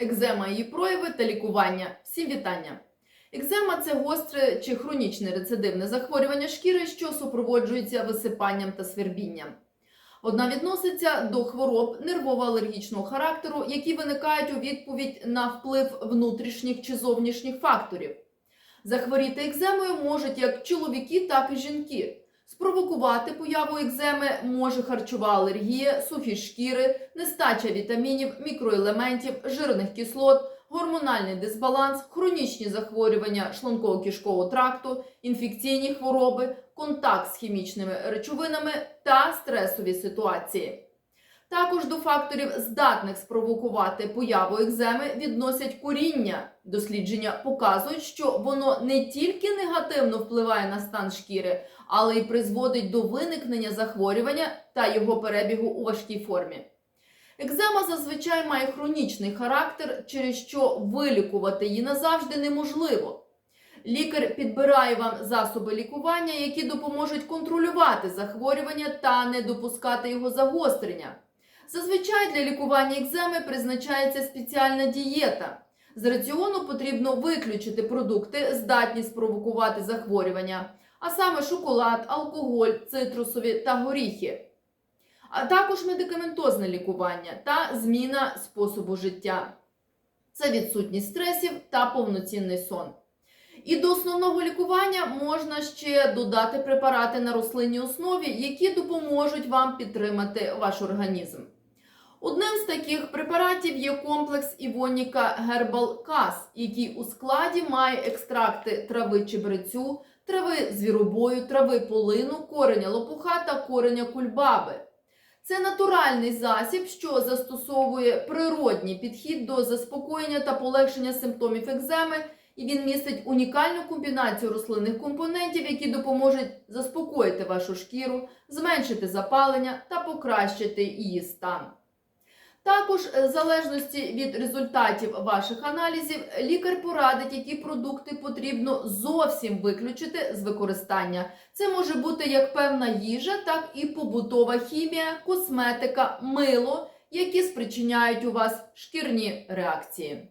Екзема її прояви та лікування. Всім вітання! Екзема це гостре чи хронічне рецидивне захворювання шкіри, що супроводжується висипанням та свербінням. Одна відноситься до хвороб нервово-алергічного характеру, які виникають у відповідь на вплив внутрішніх чи зовнішніх факторів. Захворіти екземою можуть як чоловіки, так і жінки. Спровокувати появу екземи може харчова алергія, сухі шкіри, нестача вітамінів, мікроелементів, жирних кислот, гормональний дисбаланс, хронічні захворювання шлунково-кишкового тракту, інфекційні хвороби, контакт з хімічними речовинами та стресові ситуації. Також до факторів, здатних спровокувати появу екземи, відносять коріння. Дослідження показують, що воно не тільки негативно впливає на стан шкіри, але й призводить до виникнення захворювання та його перебігу у важкій формі. Екзема зазвичай має хронічний характер, через що вилікувати її назавжди неможливо. Лікар підбирає вам засоби лікування, які допоможуть контролювати захворювання та не допускати його загострення. Зазвичай для лікування екземи призначається спеціальна дієта. З раціону потрібно виключити продукти, здатні спровокувати захворювання, а саме шоколад, алкоголь, цитрусові та горіхи, а також медикаментозне лікування та зміна способу життя. Це відсутність стресів та повноцінний сон. І до основного лікування можна ще додати препарати на рослинній основі, які допоможуть вам підтримати ваш організм. Одним з таких препаратів є комплекс Івоніка Herbal Cas, який у складі має екстракти трави чебрецю, трави звіробою, трави полину, кореня лопуха та кореня кульбаби. Це натуральний засіб, що застосовує природній підхід до заспокоєння та полегшення симптомів екземи, і він містить унікальну комбінацію рослинних компонентів, які допоможуть заспокоїти вашу шкіру, зменшити запалення та покращити її стан. Також, е, в залежності від результатів ваших аналізів, лікар порадить, які продукти потрібно зовсім виключити з використання. Це може бути як певна їжа, так і побутова хімія, косметика, мило, які спричиняють у вас шкірні реакції.